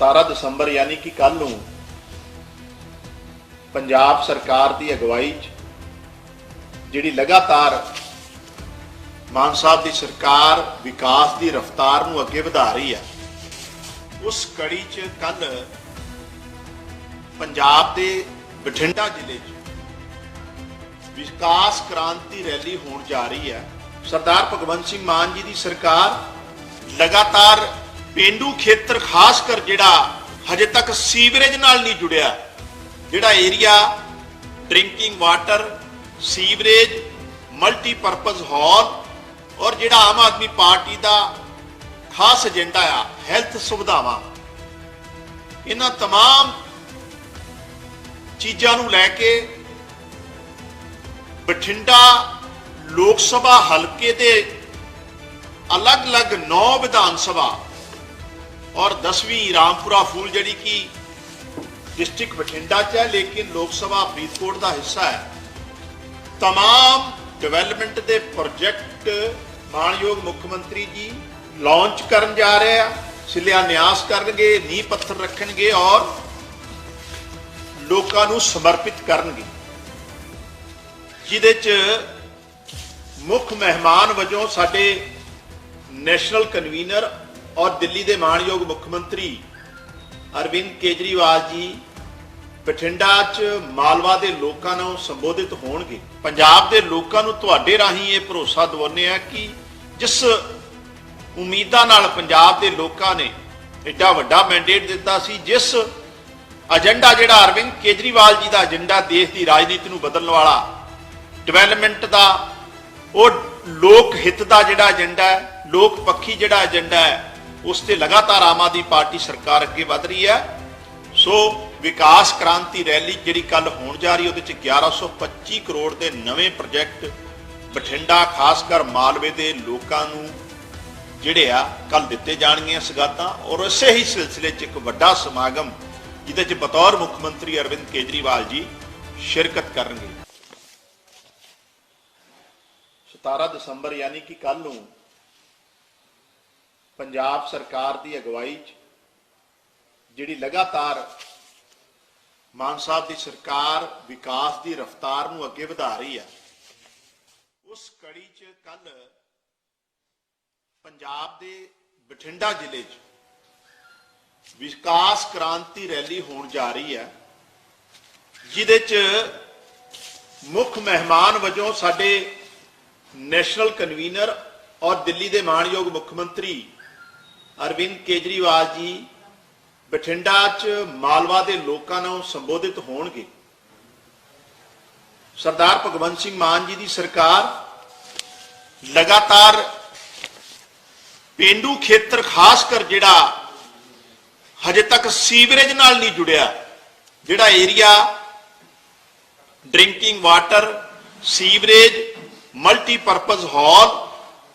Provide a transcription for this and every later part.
17 ਦਸੰਬਰ ਯਾਨੀ ਕਿ ਕੱਲ ਨੂੰ ਪੰਜਾਬ ਸਰਕਾਰ ਦੀ ਅਗਵਾਈ 'ਚ ਜਿਹੜੀ ਲਗਾਤਾਰ ਮਾਨ ਸਾਹਿਬ ਦੀ ਸਰਕਾਰ ਵਿਕਾਸ ਦੀ ਰਫ਼ਤਾਰ ਨੂੰ ਅੱਗੇ ਵਧਾ ਰਹੀ ਹੈ, ਉਸ ਕੜੀ 'ਚ ਕੱਲ ਪੰਜਾਬ ਦੇ ਬਠਿੰਡਾ ਜ਼ਿਲ੍ਹੇ 'ਚ ਵਿਕਾਸ ਕ੍ਰਾਂਤੀ ਰੈਲੀ ਹੋਣ ਜਾ ਰਹੀ ਹੈ। ਸਰਦਾਰ ਭਗਵੰਤ ਸਿੰਘ ਮਾਨ ਜੀ ਦੀ ਸਰਕਾਰ ਲਗਾਤਾਰ ਪੇਂਡੂ ਖੇਤਰ ਖਾਸ ਕਰ ਜਿਹੜਾ ਹਜੇ ਤੱਕ ਸੀਵਰੇਜ ਨਾਲ ਨਹੀਂ ਜੁੜਿਆ, ਜਿਹੜਾ area, drinking water, sewerage, multipurpose hall ਔਰ ਜਿਹੜਾ ਆਮ ਆਦਮੀ ਪਾਰਟੀ ਦਾ ਖਾਸ ਏਜੰਡਾ ਆ, ਹੈਲਥ ਸੁਵਿਧਾਵਾਂ। ਇਹਨਾਂ ਤਮਾਮ ਚੀਜ਼ਾਂ ਨੂੰ ਲੈ ਕੇ ਬਠਿੰਡਾ ਲੋਕ ਸਭਾ ਹਲਕੇ ਦੇ ਅਲੱਗ-ਅਲੱਗ 9 ਵਿਧਾਨ ਸਭਾ ਔਰ 10ਵੀਂ ਰਾਮਪੁਰਾ ਫੂਲ ਜਿਹੜੀ ਕਿ ਡਿਸਟ੍ਰਿਕਟ ਬਠਿੰਡਾ ਚ ਹੈ, ਲੇਕਿਨ ਲੋਕ ਸਭਾ ਫਰੀਦਕੋਟ ਦਾ ਹਿੱਸਾ ਹੈ। ਤਮਾਮ ਡਿਵੈਲਪਮੈਂਟ ਦੇ ਪ੍ਰੋਜੈਕਟ ਮਾਨਯੋਗ ਮੁੱਖ ਮੰਤਰੀ ਜੀ ਲਾਂਚ ਕਰਨ ਜਾ ਰਹੇ ਆ ਸਿਲਿਆਨਿਆਸ ਕਰਨਗੇ, ਨੀਂਹ ਪੱਥਰ ਰੱਖਣਗੇ ਔਰ ਲੋਕਾਂ ਨੂੰ ਸਮਰਪਿਤ ਕਰਨਗੇ। ਜਿਹਦੇ ਚ ਮੁੱਖ ਮਹਿਮਾਨ ਵਜੋਂ ਸਾਡੇ ਨੈਸ਼ਨਲ ਕਨਵੀਨਰ ਔਰ ਦਿੱਲੀ ਦੇ ਮਾਣਯੋਗ ਮੁੱਖ ਮੰਤਰੀ ਅਰਵਿੰਦ ਕੇਜਰੀਵਾਲ ਜੀ ਬਠਿੰਡਾ 'ਚ ਮਾਲਵਾ ਦੇ ਲੋਕਾਂ ਨੂੰ ਸੰਬੋਧਿਤ ਹੋਣਗੇ। ਪੰਜਾਬ ਦੇ ਲੋਕਾਂ ਨੂੰ ਤੁਹਾਡੇ ਰਾਹੀਂ ਇਹ ਭਰੋਸਾ ਦਿਵਾਉਂਦੇ ਆ ਕਿ ਜਿਸ ਉਮੀਦਾਂ ਨਾਲ ਪੰਜਾਬ ਦੇ ਲੋਕਾਂ ਨੇ ਐਡਾ ਵੱਡਾ ਮੈਂਡੇਟ ਦਿੱਤਾ ਸੀ, ਜਿਸ ਏਜੰਡਾ ਜਿਹੜਾ ਅਰਵਿੰਦ ਕੇਜਰੀਵਾਲ ਜੀ ਦਾ ਏਜੰਡਾ ਦੇਸ਼ ਦੀ ਰਾਜਨੀਤੀ ਨੂੰ ਬਦਲਣ ਵਾਲਾ ਡਿਵੈਲਪਮੈਂਟ ਦਾ, ਉਹ ਲੋਕ ਹਿੱਤ ਦਾ ਜਿਹੜਾ ਏਜੰਡਾ ਹੈ, ਲੋਕ ਪੱਖੀ ਜਿਹੜਾ ਏਜੰਡਾ ਹੈ ਉਸ ਤੇ ਲਗਾਤਾਰ ਆਮ ਆਦਮੀ ਪਾਰਟੀ ਸਰਕਾਰ ਅੱਗੇ ਵਧ ਰਹੀ ਹੈ। ਸੋ ਵਿਕਾਸ ਕ੍ਰਾਂਤੀ ਰੈਲੀ ਜਿਹੜੀ ਕੱਲ ਹੋਣ ਜਾ ਰਹੀ ਉਹਦੇ ਚ 1125 ਕਰੋੜ ਦੇ ਨਵੇਂ ਪ੍ਰੋਜੈਕਟ ਬਠਿੰਡਾ, ਖਾਸ ਕਰ ਮਾਲਵੇ ਦੇ ਲੋਕਾਂ ਨੂੰ ਜਿਹੜੇ ਆ ਕੱਲ ਦਿੱਤੇ ਜਾਣਗੀਆਂ ਸਗਾਤਾਂ। ਔਰ ਇਸੇ ਹੀ ਸਿਲਸਿਲੇ 'ਚ ਇੱਕ ਵੱਡਾ ਸਮਾਗਮ, ਜਿਹਦੇ 'ਚ ਬਤੌਰ ਮੁੱਖ ਮੰਤਰੀ ਅਰਵਿੰਦ ਕੇਜਰੀਵਾਲ ਜੀ ਸ਼ਿਰਕਤ ਕਰਨਗੇ। 17 ਦਸੰਬਰ ਯਾਨੀ ਕਿ ਕੱਲ ਨੂੰ ਪੰਜਾਬ ਸਰਕਾਰ ਦੀ ਅਗਵਾਈ 'ਚ ਜਿਹੜੀ ਲਗਾਤਾਰ ਮਾਨ ਸਾਹਿਬ ਦੀ ਸਰਕਾਰ ਵਿਕਾਸ ਦੀ ਰਫ਼ਤਾਰ ਨੂੰ ਅੱਗੇ ਵਧਾ ਰਹੀ ਹੈ, ਉਸ ਕੜੀ 'ਚ ਕੱਲ ਪੰਜਾਬ ਦੇ ਬਠਿੰਡਾ ਜ਼ਿਲ੍ਹੇ 'ਚ ਵਿਕਾਸ ਕ੍ਰਾਂਤੀ ਰੈਲੀ ਹੋਣ ਜਾ ਰਹੀ ਹੈ, ਜਿਹਦੇ 'ਚ ਮੁੱਖ ਮਹਿਮਾਨ ਵਜੋਂ ਸਾਡੇ ਨੈਸ਼ਨਲ ਕਨਵੀਨਰ ਔਰ ਦਿੱਲੀ ਦੇ ਮਾਨਯੋਗ ਮੁੱਖ ਮੰਤਰੀ ਅਰਵਿੰਦ ਕੇਜਰੀਵਾਲ ਜੀ ਬਠਿੰਡਾ 'ਚ ਮਾਲਵਾ ਦੇ ਲੋਕਾਂ ਨੂੰ ਸੰਬੋਧਿਤ ਹੋਣਗੇ। ਸਰਦਾਰ ਭਗਵੰਤ ਸਿੰਘ ਮਾਨ ਜੀ ਦੀ ਸਰਕਾਰ ਲਗਾਤਾਰ ਪੇਂਡੂ ਖੇਤਰ ਖਾਸ ਕਰ ਜਿਹੜਾ ਹਜੇ ਤੱਕ ਸੀਵਰੇਜ ਨਾਲ ਨਹੀਂ ਜੁੜਿਆ, ਜਿਹੜਾ area drinking water, sewerage, multipurpose hall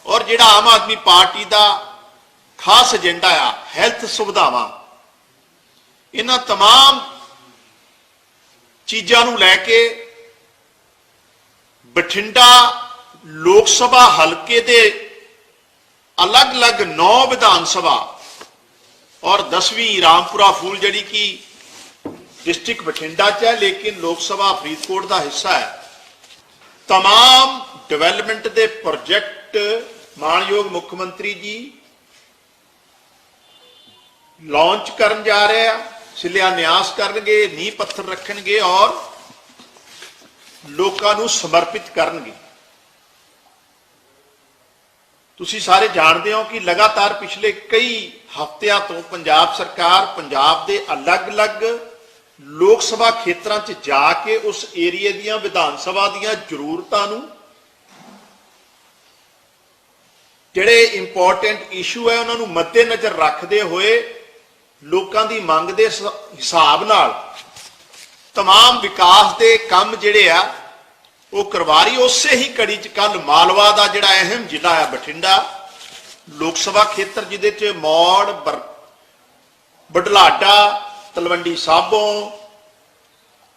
ਔਰ ਜਿਹੜਾ ਆਮ ਆਦਮੀ ਪਾਰਟੀ ਦਾ ਖਾਸ ਏਜੰਡਾ ਆ ਹੈਲਥ ਸੁਵਿਧਾਵਾਂ ਇਹਨਾਂ ਤਮਾਮ ਚੀਜ਼ਾਂ ਨੂੰ ਲੈ ਕੇ ਬਠਿੰਡਾ ਲੋਕ ਸਭਾ ਹਲਕੇ ਦੇ ਅਲੱਗ-ਅਲੱਗ 9 ਵਿਧਾਨ ਸਭਾ ਔਰ 10ਵੀਂ ਰਾਮਪੁਰਾ ਫੂਲ ਜਿਹੜੀ ਕਿ ਡਿਸਟ੍ਰਿਕਟ ਬਠਿੰਡਾ ਚ ਹੈ ਲੇਕਿਨ ਲੋਕ ਸਭਾ ਫਰੀਦਕੋਟ ਦਾ ਹਿੱਸਾ ਹੈ तमाम ਡਿਵੈਲਪਮੈਂਟ ਦੇ ਪ੍ਰੋਜੈਕਟ ਮਾਨਯੋਗ ਮੁੱਖ ਮੰਤਰੀ ਜੀ ਲਾਂਚ ਕਰਨ ਜਾ ਰਹੇ ਆ, ਸ਼ਿਲਾਨਿਆਸ ਕਰਨਗੇ, ਨੀਂਹ ਪੱਥਰ ਰੱਖਣਗੇ ਔਰ ਲੋਕਾਂ ਨੂੰ ਸਮਰਪਿਤ ਕਰਨਗੇ। ਤੁਸੀਂ ਸਾਰੇ ਜਾਣਦੇ ਹੋ ਕਿ ਲਗਾਤਾਰ ਪਿਛਲੇ ਕਈ ਹਫ਼ਤਿਆਂ ਤੋਂ ਪੰਜਾਬ ਸਰਕਾਰ ਪੰਜਾਬ ਦੇ ਅਲੱਗ-ਅਲੱਗ ਲੋਕ ਸਭਾ ਖੇਤਰਾਂ 'ਚ ਜਾ ਕੇ ਉਸ ਏਰੀਏ ਦੀਆਂ ਵਿਧਾਨ ਸਭਾ ਦੀਆਂ ਜ਼ਰੂਰਤਾਂ ਨੂੰ ਜਿਹੜੇ ਇੰਪੋਰਟੈਂਟ ਇਸ਼ੂ ਹੈ, ਉਹਨਾਂ ਨੂੰ ਮੱਦੇਨਜ਼ਰ ਰੱਖਦੇ ਹੋਏ ਲੋਕਾਂ ਦੀ ਮੰਗ ਦੇ ਸ- ਹਿਸਾਬ ਨਾਲ तमाम ਵਿਕਾਸ ਦੇ ਕੰਮ ਜਿਹੜੇ ਆ ਉਹ ਕਰਵਾ ਰਹੀ ਉਸੇ ਹੀ ਕੜੀ ਚ ਕੱਲ ਮਾਲਵਾ ਦਾ ਜਿਹੜਾ ਅਹਿਮ ਜ਼ਿਲ੍ਹਾ ਆ ਬਠਿੰਡਾ ਲੋਕ ਸਭਾ ਖੇਤਰ ਜਿਹਦੇ ਚ ਮੌੜ ਬਰ- ਬਡਲਾਡਾ ਤਲਵੰਡੀ ਸਾਬੋ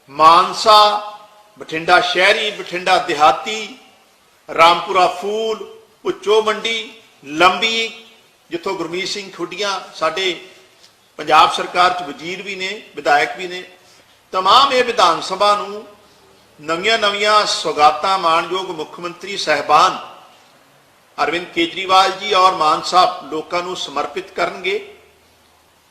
ਮਾਨਸਾ ਬਠਿੰਡਾ ਸ਼ਹਿਰੀ ਬਠਿੰਡਾ ਦਿਹਾਤੀ ਰਾਮਪੁਰਾ ਫੂਲ ਪੁੱਚੋ ਮੰਡੀ ਲੰਬੀ ਜਿੱਥੋਂ ਗੁਰਮੀਤ ਸਿੰਘ ਖੁੱਡੀਆਂ ਸਾਡੇ ਪੰਜਾਬ ਸਰਕਾਰ 'ਚ ਵਜ਼ੀਰ ਵੀ ਨੇ, ਵਿਧਾਇਕ ਵੀ ਨੇ। ਤਮਾਮ ਇਹ ਵਿਧਾਨ ਸਭਾ ਨੂੰ ਨਵੀਆਂ-ਨਵੀਆਂ ਸੁਗਾਤਾਂ ਮਾਨਯੋਗ ਮੁੱਖ ਮੰਤਰੀ ਸਹਿਬਾਨ ਅਰਵਿੰਦ ਕੇਜਰੀਵਾਲ ਜੀ ਔਰ ਮਾਨ ਸਾਹਿਬ ਲੋਕਾਂ ਨੂੰ ਸਮਰਪਿਤ ਕਰਨਗੇ।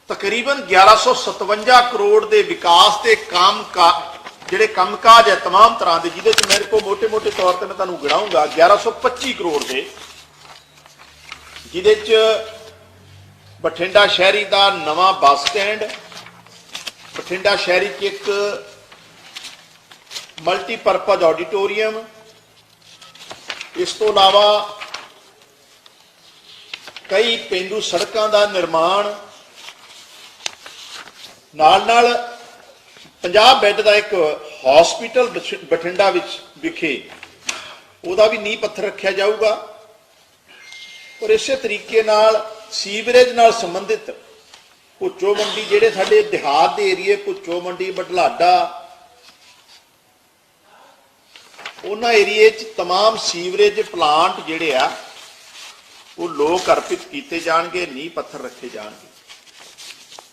ਤਕਰੀਬਨ 1157 ਕਰੋੜ ਦੇ ਵਿਕਾਸ ਦੇ ਕੰਮ ਕਾ, ਜਿਹੜੇ ਕੰਮ ਕਾਜ ਹੈ तमाम ਤਰ੍ਹਾਂ ਦੇ, ਜਿਹਦੇ ਚ ਮੇਰੇ ਕੋਲ ਮੋٹے-ਮੋٹے ਤੌਰ ਤੇ ਮੈਂ ਤੁਹਾਨੂੰ ਗਿਣਾਉਂਗਾ 1125 ਕਰੋੜ ਦੇ। ਜਿਹਦੇ ਚ ਬਠਿੰਡਾ ਸ਼ਹਿਰੀ ਦਾ ਨਵਾਂ ਬੱਸ ਸਟੈਂਡ, ਬਠਿੰਡਾ ਸ਼ਹਿਰੀ 'ਚ ਇੱਕ ਮਲਟੀਪਰਪਜ਼ ਆਡੀਟੋਰੀਅਮ, ਇਸ ਤੋਂ ਇਲਾਵਾ ਕਈ ਪੇਂਡੂ ਸੜਕਾਂ ਦਾ ਨਿਰਮਾਣ, ਨਾਲ ਨਾਲ 50 ਬੈੱਡ ਦਾ ਇੱਕ ਹਸਪੀਟਲ ਬਠਿੰਡਾ ਵਿੱਚ ਵਿਖੇ, ਉਹਦਾ ਵੀ ਨੀਂਹ ਪੱਥਰ ਰੱਖਿਆ ਜਾਊਗਾ। ਔਰ ਇਸੇ ਤਰੀਕੇ ਨਾਲ ਸੀਵਰੇਜ ਨਾਲ ਸੰਬੰਧਿਤ ਭੁੱਚੋ ਮੰਡੀ ਜਿਹੜੇ ਸਾਡੇ ਦਿਹਾਤ ਦੇ ਏਰੀਏ ਭੁੱਚੋ ਮੰਡੀ ਬਟਲਾਡਾ ਉਹਨਾਂ ਏਰੀਏ 'ਚ तमाम ਸੀਵਰੇਜ ਪਲਾਂਟ ਜਿਹੜੇ ਆ ਉਹ ਲੋਕ ਅਰਪਿਤ ਕੀਤੇ ਜਾਣਗੇ ਨੀਂਹ ਪੱਥਰ ਰੱਖੇ ਜਾਣਗੇ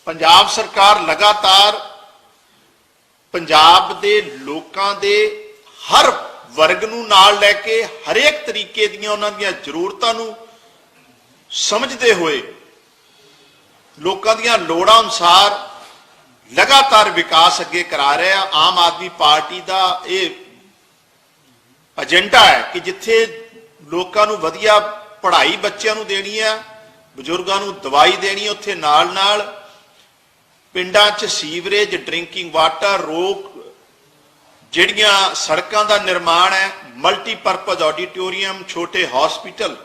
ਪੰਜਾਬ ਸਰਕਾਰ ਲਗਾਤਾਰ ਪੰਜਾਬ ਦੇ ਲੋਕਾਂ ਦੇ ਹਰ ਵਰਗ ਨੂੰ ਨਾਲ ਲੈ ਕੇ ਹਰੇਕ ਤਰੀਕੇ ਦੀਆਂ ਉਹਨਾਂ ਦੀਆਂ ਜ਼ਰੂਰਤਾਂ ਨੂੰ ਸਮਝਦੇ ਹੋਏ ਲੋਕਾਂ ਦੀਆਂ ਲੋੜਾਂ ਅਨੁਸਾਰ ਲਗਾਤਾਰ ਵਿਕਾਸ ਅੱਗੇ ਕਰਾ ਰਿਹਾ ਆਮ ਆਦਮੀ ਪਾਰਟੀ ਦਾ ਇਹ ਏਜੰਡਾ ਹੈ ਕਿ ਜਿੱਥੇ ਲੋਕਾਂ ਨੂੰ ਵਧੀਆ ਪੜ੍ਹਾਈ ਬੱਚਿਆਂ ਨੂੰ ਦੇਣੀ ਹੈ ਬਜ਼ੁਰਗਾਂ ਨੂੰ ਦਵਾਈ ਦੇਣੀ ਉੱਥੇ ਨਾਲ ਨਾਲ ਪਿੰਡਾਂ 'ਚ ਸੀਵਰੇਜ, ਡਰਿੰਕਿੰਗ ਵਾਟਰ, ਰੋਕ ਜਿਹੜੀਆਂ ਸੜਕਾਂ ਦਾ ਨਿਰਮਾਣ ਹੈ ਮਲਟੀਪਰਪਜ਼ ਆਡੀਟੋਰੀਅਮ, ਛੋਟੇ ਹਸਪੀਟਲ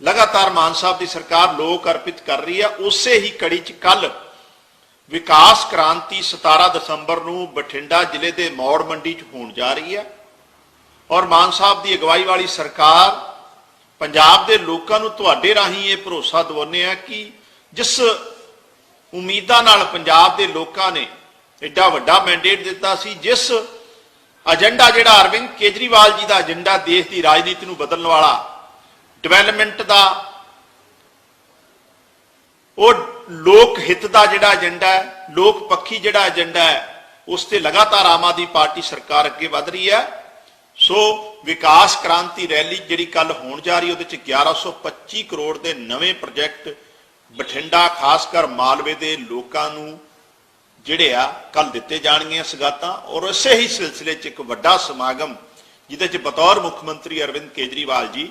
ਲਗਾਤਾਰ ਮਾਨ ਸਾਹਿਬ ਦੀ ਸਰਕਾਰ ਲੋਕ ਅਰਪਿਤ ਕਰ ਰਹੀ ਹੈ ਉਸੇ ਹੀ ਕੜੀ 'ਚ ਕੱਲ ਵਿਕਾਸ ਕ੍ਰਾਂਤੀ 17 ਦਸੰਬਰ ਨੂੰ ਬਠਿੰਡਾ ਜ਼ਿਲ੍ਹੇ ਦੇ ਮੌੜ ਮੰਡੀ 'ਚ ਹੋਣ ਜਾ ਰਹੀ ਹੈ ਔਰ ਮਾਨ ਸਾਹਿਬ ਦੀ ਅਗਵਾਈ ਵਾਲੀ ਸਰਕਾਰ ਪੰਜਾਬ ਦੇ ਲੋਕਾਂ ਨੂੰ ਤੁਹਾਡੇ ਰਾਹੀਂ ਇਹ ਭਰੋਸਾ ਦਿਵਾਉਂਦੇ ਆ ਕਿ ਜਿਸ ਉਮੀਦਾਂ ਨਾਲ ਪੰਜਾਬ ਦੇ ਲੋਕਾਂ ਨੇ ਐਡਾ ਵੱਡਾ ਮੈਂਡੇਟ ਦਿੱਤਾ ਸੀ, ਜਿਸ ਏਜੰਡਾ ਜਿਹੜਾ ਅਰਵਿੰਦ ਕੇਜਰੀਵਾਲ ਜੀ ਦਾ ਏਜੰਡਾ ਦੇਸ਼ ਦੀ ਰਾਜਨੀਤੀ ਨੂੰ ਬਦਲਣ ਵਾਲਾ ਡਿਵੈਲਪਮੈਂਟ ਦਾ, ਉਹ ਲੋਕ ਹਿੱਤ ਦਾ ਜਿਹੜਾ ਏਜੰਡਾ ਹੈ, ਲੋਕ ਪੱਖੀ ਜਿਹੜਾ ਏਜੰਡਾ ਹੈ, ਉਸ ਤੇ ਲਗਾਤਾਰ ਆਮ ਆਦਮੀ ਪਾਰਟੀ ਸਰਕਾਰ ਅੱਗੇ ਵਧ ਰਹੀ ਹੈ। ਸੋ ਵਿਕਾਸ ਕ੍ਰਾਂਤੀ ਰੈਲੀ ਜਿਹੜੀ ਕੱਲ ਹੋਣ ਜਾ ਰਹੀ ਉਹਦੇ ਚ 1125 ਕਰੋੜ ਦੇ ਨਵੇਂ ਪ੍ਰੋਜੈਕਟ ਬਠਿੰਡਾ, ਖਾਸ ਕਰ ਮਾਲਵੇ ਦੇ ਲੋਕਾਂ ਨੂੰ ਜਿਹੜੇ ਆ ਕੱਲ ਦਿੱਤੇ ਜਾਣਗੀਆਂ ਸਗਾਤਾਂ। ਔਰ ਇਸੇ ਹੀ ਸਿਲਸਿਲੇ 'ਚ ਇੱਕ ਵੱਡਾ ਸਮਾਗਮ, ਜਿਹਦੇ 'ਚ ਬਤੌਰ ਮੁੱਖ ਮੰਤਰੀ ਅਰਵਿੰਦ ਕੇਜਰੀਵਾਲ ਜੀ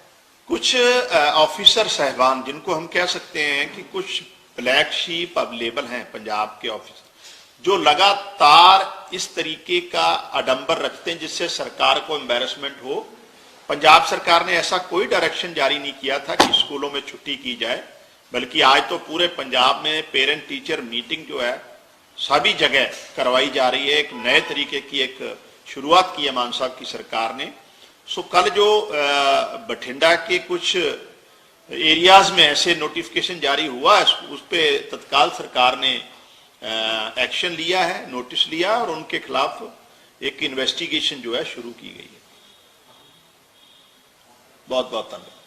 कुछ ऑफिसर साहबान, जिनको हम कह सकते हैं कि कुछ ब्लैक शीप अवेलेबल हैं पंजाब के ऑफिसर जो लगातार इस तरीके का आडंबर रखते हैं जिससे सरकार को एम्बेरसमेंट हो। पंजाब सरकार ने ऐसा कोई डायरेक्शन जारी नहीं किया था कि स्कूलों में छुट्टी की जाए, बल्कि आज तो पूरे पंजाब में पेरेंट टीचर मीटिंग जो है, सभी जगह करवाई जा रही है। एक नए तरीके की एक शुरुआत की है मान साहब की सरकार ने। सो कल जो बठिंडा के कुछ एरियाज़ में ऐसे नोटिफिकेशन जारी हुआ, उस पर तत्काल सरकार ने एक्शन लिया है नोटिस लिया और उनके खिलाफ एक इन्वेस्टिगेशन जो है शुरू की गई है। बहुत बहुत धन्यवाद।